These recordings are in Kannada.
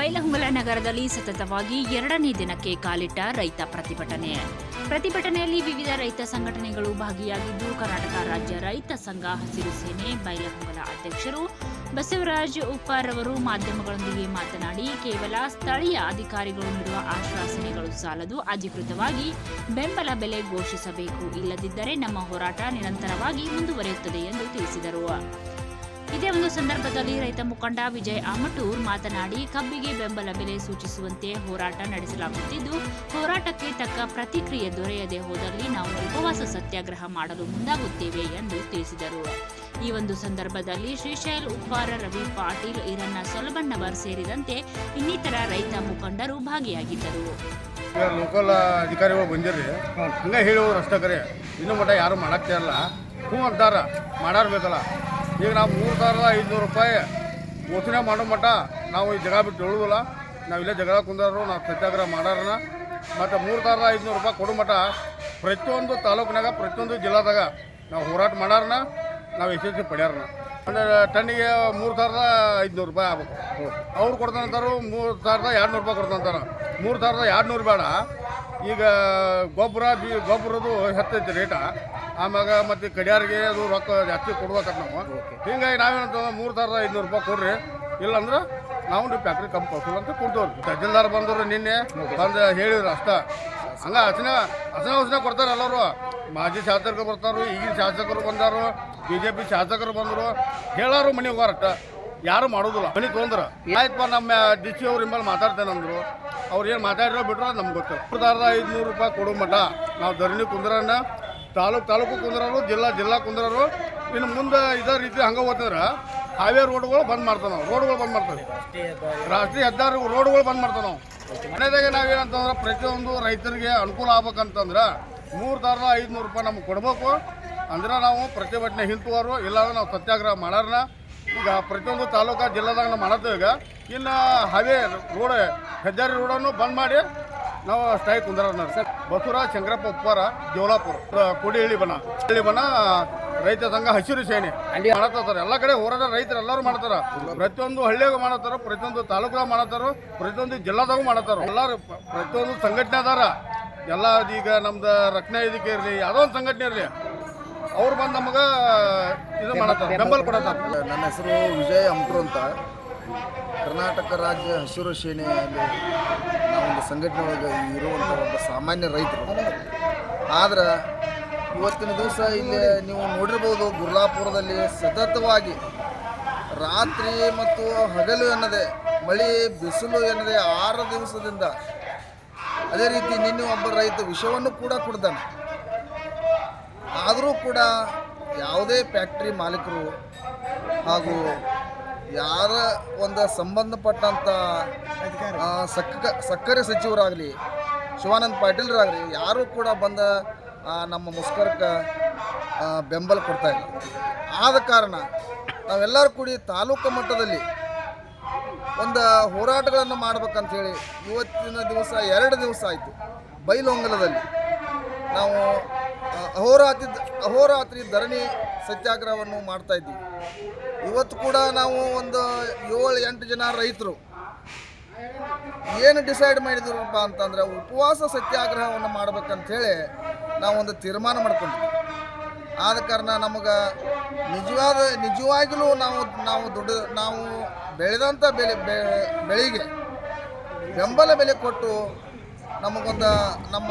ಬೈಲಹೊಂಗಲ ನಗರದಲ್ಲಿ ಸತತವಾಗಿ ಎರಡನೇ ದಿನಕ್ಕೆ ಕಾಲಿಟ್ಟ ರೈತ ಪ್ರತಿಭಟನೆ. ಪ್ರತಿಭಟನೆಯಲ್ಲಿ ವಿವಿಧ ರೈತ ಸಂಘಟನೆಗಳು ಭಾಗಿಯಾಗಿದ್ದು, ಕರ್ನಾಟಕ ರಾಜ್ಯ ರೈತ ಸಂಘ ಹಸಿರು ಸೇನೆ, ಬೈಲಹೊಂಗಲ ಅಧ್ಯಕ್ಷರು ಬಸವರಾಜ್ ಉಪ್ಪಾರ್ ಅವರು ಮಾಧ್ಯಮಗಳೊಂದಿಗೆ ಮಾತನಾಡಿ, ಕೇವಲ ಸ್ಥಳೀಯ ಅಧಿಕಾರಿಗಳು ನೀಡುವ ಆಶ್ವಾಸನೆಗಳು ಸಾಲದು ಅಧಿಕೃತವಾಗಿ ಬೆಂಬಲ ಬೆಲೆ ಘೋಷಿಸಬೇಕು. ಇಲ್ಲದಿದ್ದರೆ ನಮ್ಮ ಹೋರಾಟ ನಿರಂತರವಾಗಿ ಮುಂದುವರಿಯುತ್ತದೆ ಎಂದು ತಿಳಿಸಿದರು. ಇದೇ ಒಂದು ಸಂದರ್ಭದಲ್ಲಿ ರೈತ ಮುಖಂಡ ವಿಜಯ್ ಆಮಟೂರ್ ಮಾತನಾಡಿ, ಕಬ್ಬಿಗೆ ಬೆಂಬಲ ಬೆಲೆ ಸೂಚಿಸುವಂತೆ ಹೋರಾಟ ನಡೆಸಲಾಗುತ್ತಿದ್ದು, ಹೋರಾಟಕ್ಕೆ ತಕ್ಕ ಪ್ರತಿಕ್ರಿಯೆ ದೊರೆಯದೆ ಹೋದಲ್ಲಿ ನಾವು ಉಪವಾಸ ಸತ್ಯಾಗ್ರಹ ಮಾಡಲು ಮುಂದಾಗುತ್ತೇವೆ ಎಂದು ತಿಳಿಸಿದರು. ಈ ಒಂದು ಸಂದರ್ಭದಲ್ಲಿ ಶ್ರೀಶೈಲ್ ಉಪ್ಪಾರ ರವಿ ಪಾಟೀಲ್ ಇರನ್ನ ಸೊಲಬಣ್ಣವರ್ ಸೇರಿದಂತೆ ಇನ್ನಿತರ ರೈತ ಮುಖಂಡರು ಭಾಗಿಯಾಗಿದ್ದರು. ಲೋಕಲ್ ಅಧಿಕಾರಿಗಳು ಬಂದಿರ್ರಿ ಇನ್ನೂ ಮಟ್ಟ ಯಾರು ಮಾಡಕ್ಕೆ ಇಲ್ಲ ಹ್ಞೂ ಅಂತಾರ, ಮಾಡಾರ್ ಬೇಕಲ್ಲ. ಈಗ ನಾವು ಮೂರು ಸಾವಿರದ ಐದುನೂರು ರೂಪಾಯಿ ಯೋಚನೆ ಮಾಡೋ ಮಟ್ಟ ನಾವು ಈ ಜಾಗ ಬಿಟ್ಟು ಹೇಳುವುದಿಲ್ಲ ನಾವು ಇಲ್ಲೇ ಜಗಳ ಕುಂದರು ನಾವು ಸತ್ಯಾಗ್ರಹ ಮಾಡಾರನ ಮತ್ತು ಮೂರು ಸಾವಿರದ ಐದುನೂರು ರೂಪಾಯಿ ಕೊಡೋ ಮಟ್ಟ ಪ್ರತಿಯೊಂದು ತಾಲೂಕಿನಾಗ, ಪ್ರತಿಯೊಂದು ಜಿಲ್ಲಾದಾಗ ನಾವು ಹೋರಾಟ ಮಾಡಾರನ ನಾವು ಯಶಸ್ವಿ ಪಡ್ಯಾರನ ಅಂದರೆ ಟನ್ನಿಗೆ ಮೂರು ಸಾವಿರದ ಐದುನೂರು ರೂಪಾಯಿ ಆಗಬೇಕು. ಅವ್ರು ಕೊಡ್ತಾನಂತಾರು ಮೂರು ಸಾವಿರದ ಎರಡು ನೂರು ರೂಪಾಯಿ ಕೊಡ್ತಾನಂತಾರೆ ಮೂರು ಸಾವಿರದ ಎರಡು ನೂರು ಬೇಡ. ಈಗ ಗೊಬ್ಬರ ಬಿ ಗೊಬ್ಬರದು ಹೆಚ್ಚೈತಿ ರೇಟ ಆಮ್ಯಾಗ ಮತ್ತು ಕಡಿಯಾರಿಗೆ ಅದು ರೊಕ್ಕ ಜಾಸ್ತಿ ಕೊಡ್ಬೇಕಂತ ನಾವು. ಹಿಂಗಾಗಿ ನಾವೇನಂತ ಮೂರು ಸಾವಿರದ ಐದುನೂರು ರೂಪಾಯಿ ಕೊಡ್ರಿ. ಇಲ್ಲಾಂದ್ರೆ ನಾವು ನೀವು ಫ್ಯಾಕ್ಟ್ರಿ ಕಮ್ಮಿ ಕೊಡ್ತೀವಿ ಅಂತ ಕೊಡ್ತೇವ್ರಿ ತಹಸೀಲ್ದಾರ್ ಬಂದರು ನಿನ್ನೆ ಬಂದು ಹೇಳಿದ್ರು ಅಷ್ಟ. ಹಂಗ ಹಸನ ಹಸನ ಹಸನ ಕೊಡ್ತಾರೆ ಎಲ್ಲರೂ. ಮಾಜಿ ಶಾಸಕರು ಬರ್ತಾರು ಈಗಿನ ಶಾಸಕರು ಬಂದರು ಬಿ ಜೆ ಪಿ ಶಾಸಕರು ಬಂದರು. ಹೇಳಾರು ಮನೆಗೆ ಹೋಗಾರಟ್ಟ ಯಾರು ಮಾಡೋದಿಲ್ಲ. ಮನೆ ತೊಂದ್ರ ಆಯ್ತಪ್ಪ ನಮ್ಮ ಡಿ ಸಿ ಅವ್ರ ಮೇಲೆ ಮಾತಾಡ್ತೇನೆ ಅಂದರು ಅವ್ರು ಏನು ಮಾತಾಡಿರೋ ಬಿಟ್ರೆ ನಮ್ಗೆ ಗೊತ್ತು. ಮೂರು ಸಾವಿರದ ಐದುನೂರು ರೂಪಾಯಿ ಕೊಡೋ ಮಠ. ನಾವು ಧರಣಿ ಕುಂದ್ರನ್ನ, ತಾಲೂಕು ತಾಲೂಕು ಕುಂದ್ರರು, ಜಿಲ್ಲಾ ಜಿಲ್ಲಾ ಕುಂದ್ರರು, ಇನ್ನು ಮುಂದೆ ಇದೇ ರೀತಿ ಹಂಗೆ ಹೋಗ್ತಂದ್ರೆ, ಹಾವೇ ರೋಡ್ಗಳು ಬಂದ್ ಮಾಡ್ತಾವೆ ನಾವು. ರೋಡ್ಗಳು ಬಂದ್ ಮಾಡ್ತೇವೆ. ರಾಷ್ಟ್ರೀಯ ಹೆದ್ದಾರಿ ರೋಡ್ಗಳು ಬಂದ್ ಮಾಡ್ತಾವೆ ನಾವು. ಮನೆದಾಗ ನಾವೇನಂತಂದ್ರೆ ಪ್ರತಿಯೊಂದು ರೈತರಿಗೆ ಅನುಕೂಲ ಆಗ್ಬೇಕಂತಂದ್ರೆ ಮೂರು ಸಾವಿರದ ಐದುನೂರು ರೂಪಾಯಿ ನಮ್ಗೆ ಕೊಡ್ಬೇಕು. ಅಂದ್ರೆ ನಾವು ಪ್ರತಿಭಟನೆ ಹಿಂತುವರು ಇಲ್ಲಾಂದ್ರೆ ನಾವು ಸತ್ಯಾಗ್ರಹ ಮಾಡಾರನ ಈಗ ಪ್ರತಿಯೊಂದು ತಾಲೂಕು ಜಿಲ್ಲಾದಾಗ ನಾವು ಮಾಡತ್ತೇವೆ ಈಗ. ಇನ್ನು ಹವೇ ರೋಡ್ ಹೆದ್ದಾರಿ ರೋಡನ್ನು ಬಂದ್ ಮಾಡಿ ನಾವು ಸ್ಟ್ರೈಕ್ ಕುಂದ್ರ ಸರ್ ಬಸೂರ ಶಂಕರಪ್ಪ ಉಪ್ಪಾರ ಜೋಲಾಪುರ ಕುಡಿಹಳ್ಳಿ ಬನ. ಹಳ್ಳಿ ಬನ ರೈತ ಸಂಘ ಹಸಿರು ಸೇನೆ. ಮಾಡತ್ತಾರ ಎಲ್ಲ ಕಡೆ ಹೋರಾಟ ರೈತರು ಎಲ್ಲರೂ ಮಾಡ್ತಾರ ಪ್ರತಿಯೊಂದು ಹಳ್ಳಿಯಾಗ ಮಾಡತ್ತಾರ ಪ್ರತಿಯೊಂದು ತಾಲೂಕಾಗ ಮಾಡತ್ತಾರ ಪ್ರತಿಯೊಂದು ಜಿಲ್ಲಾದಾಗೂ ಮಾಡತ್ತಾರ. ಎಲ್ಲರೂ ಪ್ರತಿಯೊಂದು ಸಂಘಟನೆ ಅದಾರ. ಎಲ್ಲ ಈಗ ನಮ್ದು ರಕ್ಷಣಾ ಇದಕ್ಕೆ ಇರಲಿ ಯಾವುದೋ ಒಂದು ಸಂಘಟನೆ ಇರಲಿ. ಅವ್ರು ಬಂದು ನಮಗೆ ಇದು ಮಾಡತ್ತಾರ ಬೆಂಬಲ ಕೊಡತ್ತಾರ. ನನ್ನ ಹೆಸರು ವಿಜಯ್ ಅಂಪ್ರು ಅಂತ. ಕರ್ನಾಟಕ ರಾಜ್ಯ ಹಸಿರು ಸೇನೆಯಲ್ಲಿ ನಾವೊಂದು ಸಂಘಟನೆ ಒಳಗೆ ಇರುವಂಥ ಒಂದು ಸಾಮಾನ್ಯ ರೈತರು. ಆದ್ರೆ ಇವತ್ತಿನ ದಿವಸ ಇಲ್ಲಿ ನೀವು ನೋಡಿರ್ಬೋದು ಗುರ್ಲಾಪುರದಲ್ಲಿ ಸತತವಾಗಿ ರಾತ್ರಿ ಮತ್ತು ಹಗಲು ಎನ್ನದೆ ಮಳೆ ಬಿಸಿಲು ಎನ್ನದೆ ಆರು ದಿವಸದಿಂದ ಅದೇ ರೀತಿ ನಿನ್ನೆ ಒಬ್ಬ ರೈತ ವಿಷವನ್ನು ಕೂಡ ಕುಡ್ದಾನೆ. ಆದರೂ ಕೂಡ ಯಾವುದೇ ಫ್ಯಾಕ್ಟ್ರಿ ಮಾಲೀಕರು ಹಾಗೂ ಯಾರ ಒಂದು ಸಂಬಂಧಪಟ್ಟಂಥ ಸಕ್ಕ ಸಕ್ಕರೆ ಸಚಿವರಾಗಲಿ ಶಿವಾನಂದ ಪಾಟೀಲ್ರಾಗಲಿ ಯಾರೂ ಕೂಡ ಬಂದ ನಮ್ಮ ಮುಷ್ಕರಕ್ಕೆ ಬೆಂಬಲ ಕೊಡ್ತಾ ಇಲ್ಲ. ಆದ ಕಾರಣ ನಾವೆಲ್ಲರೂ ಕೂಡಿ ತಾಲೂಕು ಮಟ್ಟದಲ್ಲಿ ಒಂದು ಹೋರಾಟಗಳನ್ನು ಮಾಡ್ಬೇಕಂತೇಳಿ ಇವತ್ತಿನ ದಿವಸ ಎರಡು ದಿವಸ ಆಯಿತು. ಬೈಲೊಂಗಲದಲ್ಲಿ ನಾವು ಅಹೋರಾತ್ರಿ ಅಹೋರಾತ್ರಿ ಧರಣಿ ಸತ್ಯಾಗ್ರಹವನ್ನು ಮಾಡ್ತಾ ಇದ್ದೀವಿ. ಇವತ್ತು ಕೂಡ ನಾವು ಒಂದು ಏಳು, ಎಂಟು ಜನ ರೈತರು ಏನು ಡಿಸೈಡ್ ಮಾಡಿದ್ರಪ್ಪ ಅಂತಂದ್ರೆ ಉಪವಾಸ ಸತ್ಯಾಗ್ರಹವನ್ನು ಮಾಡ್ಬೇಕಂತೇಳಿ ನಾವು ಒಂದು ತೀರ್ಮಾನ ಮಾಡ್ಕೊಂಡ್ವಿ ಆದ ಕಾರಣ ನಮಗೆ ನಿಜವಾದ ನಿಜವಾಗಿಯೂ ನಾವು ನಾವು ದುಡ್ಡು, ನಾವು ಬೆಳೆದಂಥ ಬೆಲೆ ಬೆಳೆಗೆ ಬೆಂಬಲ ಬೆಲೆ ಕೊಟ್ಟು ನಮಗೊಂದು ನಮ್ಮ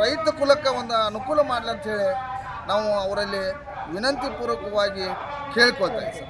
ರೈತ ಕುಲಕ್ಕೆ ಒಂದು ಅನುಕೂಲ ಮಾಡಲಿ ಅಂಥೇಳಿ ನಾವು ಅವರಲ್ಲಿ ವಿನಂತಿ ಪೂರ್ವಕವಾಗಿ ಕೇಳ್ಕೊಳ್ತಾ ಇದ್ದೀವಿ